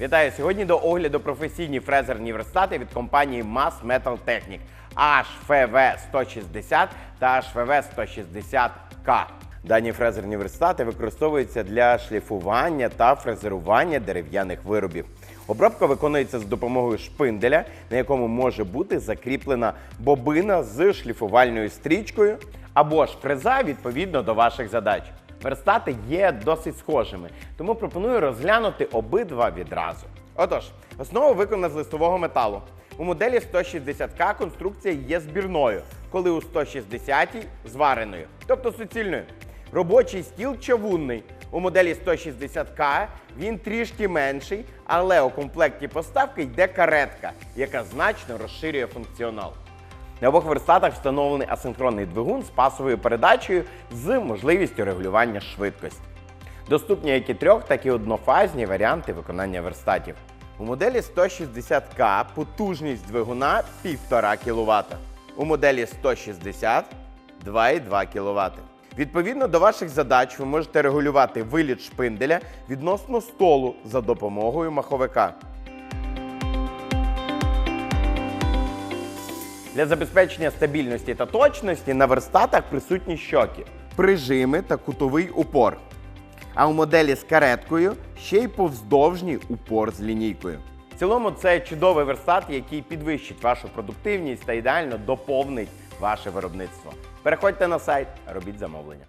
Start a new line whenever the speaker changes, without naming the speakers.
Вітаю! Сьогодні до огляду професійні фрезерні верстати від компанії Mass Metal Technic HFV 160 та HFV 160K. Дані фрезерні верстати використовуються для шліфування та фрезерування дерев'яних виробів. Обробка виконується з допомогою шпинделя, на якому може бути закріплена бобина з шліфувальною стрічкою або ж фреза відповідно до ваших задач. Верстати є досить схожими, тому пропоную розглянути обидва відразу. Отож, основа виконана з листового металу. У моделі 160К конструкція є збірною, коли у 160 звареною, тобто суцільною. Робочий стіл чавунний. У моделі 160К він трішки менший, але у комплекті поставки йде каретка, яка значно розширює функціонал. На обох верстатах встановлений асинхронний двигун з пасовою передачею з можливістю регулювання швидкості. Доступні як і трьох, так і однофазні варіанти виконання верстатів. У моделі 160К потужність двигуна 1,5 кВт. У моделі 160 2,2 кВт. Відповідно до ваших задач ви можете регулювати виліт шпинделя відносно столу за допомогою маховика. Для забезпечення стабільності та точності на верстатах присутні щоки, прижими та кутовий упор. А у моделі з кареткою ще й повздовжній упор з лінійкою. В цілому це чудовий верстат, який підвищить вашу продуктивність та ідеально доповнить ваше виробництво. Переходьте на сайт, робіть замовлення.